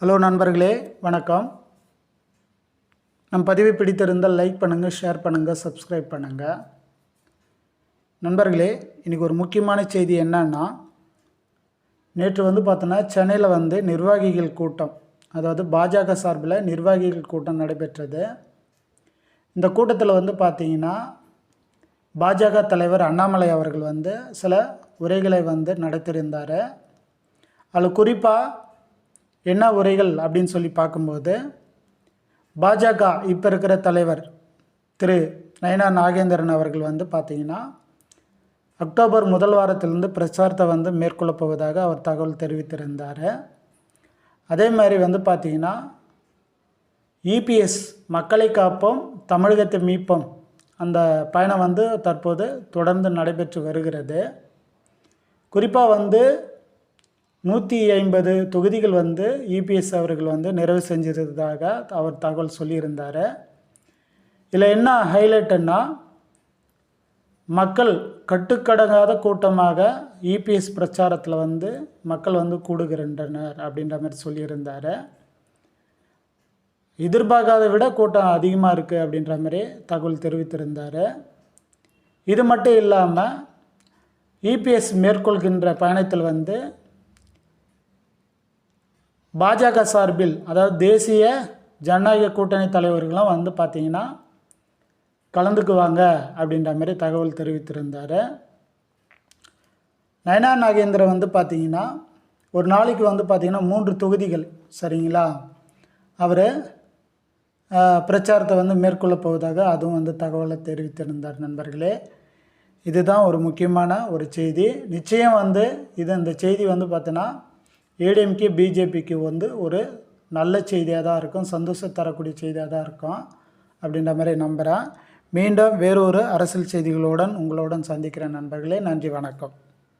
Hello நண்பர்களே வணக்கம். நம் பதிவை பிடித்திருந்தால் லைக் பண்ணுங்கள் ஷேர் பண்ணுங்கள் சப்ஸ்கிரைப் பண்ணுங்கள் நண்பர்களே இன்றைக்கி ஒரு முக்கியமான செய்தி என்னன்னா நேற்று வந்து பார்த்தோன்னா சென்னையில் வந்து நிர்வாகிகள் கூட்டம் அதாவது பாஜக சார்பில் நிர்வாகிகள் கூட்டம் நடைபெற்றது. இந்த கூட்டத்தில் வந்து பார்த்தீங்கன்னா பாஜக தலைவர் அண்ணாமலை அவர்கள் வந்து சில உரைகளை வந்து நடத்தியிருந்தார். அதில் குறிப்பாக என்ன உரைகள் அப்படின்னு சொல்லி பார்க்கும்போது பாஜக இப்போ இருக்கிற தலைவர் திரு நயனா நாகேந்திரன் அவர்கள் வந்து பார்த்தீங்கன்னா அக்டோபர் முதல் வாரத்திலிருந்து பிரச்சாரத்தை வந்து மேற்கொள்ளப் போவதாக அவர் தகவல் தெரிவித்திருந்தார். அதே மாதிரி வந்து பார்த்தீங்கன்னா இபிஎஸ் மக்களை காப்போம் தமிழகத்தை மீட்போம் அந்த பயணம் வந்து தற்போது தொடர்ந்து நடைபெற்று வருகிறது. குறிப்பாக வந்து நூற்றி ஐம்பது தொகுதிகள் வந்து இபிஎஸ் அவர்கள் வந்து நிறைவு செஞ்சிருந்ததாக அவர் தகவல் சொல்லியிருந்தார். இதில் என்ன ஹைலைட்டுன்னா மக்கள் கட்டுக்கடங்காத கூட்டமாக இபிஎஸ் பிரச்சாரத்தில் வந்து மக்கள் வந்து கூடுகின்றனர் அப்படின்ற மாதிரி சொல்லியிருந்தார். எதிர்பார்க்காத விட கூட்டம் அதிகமாக இருக்குது அப்படின்ற மாதிரி தகவல் தெரிவித்திருந்தார். இது மட்டும் இல்லாமல் இபிஎஸ் மேற்கொள்கின்ற பயணத்தில் வந்து பாஜக சார்பில் அதாவது தேசிய ஜனநாயக கூட்டணி தலைவர்களும் வந்து பார்த்திங்கன்னா கலந்துக்குவாங்க அப்படின்ற மாதிரி தகவல் தெரிவித்திருந்தார். நயனா நாகேந்திரன் வந்து பார்த்திங்கன்னா ஒரு நாளைக்கு வந்து பார்த்திங்கன்னா மூன்று தொகுதிகள் சரிங்களா? அவர் பிரச்சாரத்தை வந்து மேற்கொள்ள போவதாக அதுவும் வந்து தகவலை தெரிவித்திருந்தார் நண்பர்களே. இதுதான் ஒரு முக்கியமான ஒரு செய்தி. நிச்சயம் வந்து இது இந்த செய்தி வந்து பார்த்தோன்னா ஏடிஎம்கே பிஜேபிக்கு வந்து ஒரு நல்ல செய்தியாக தான் இருக்கும் சந்தோஷம் தரக்கூடிய செய்தியாக தான் இருக்கும் அப்படின்ற மாதிரி நம்புகிறேன் மீண்டும் வேறொரு அரசியல் செய்திகளுடன் உங்களுடன் சந்திக்கிறேன் நண்பர்களே. நன்றி வணக்கம்.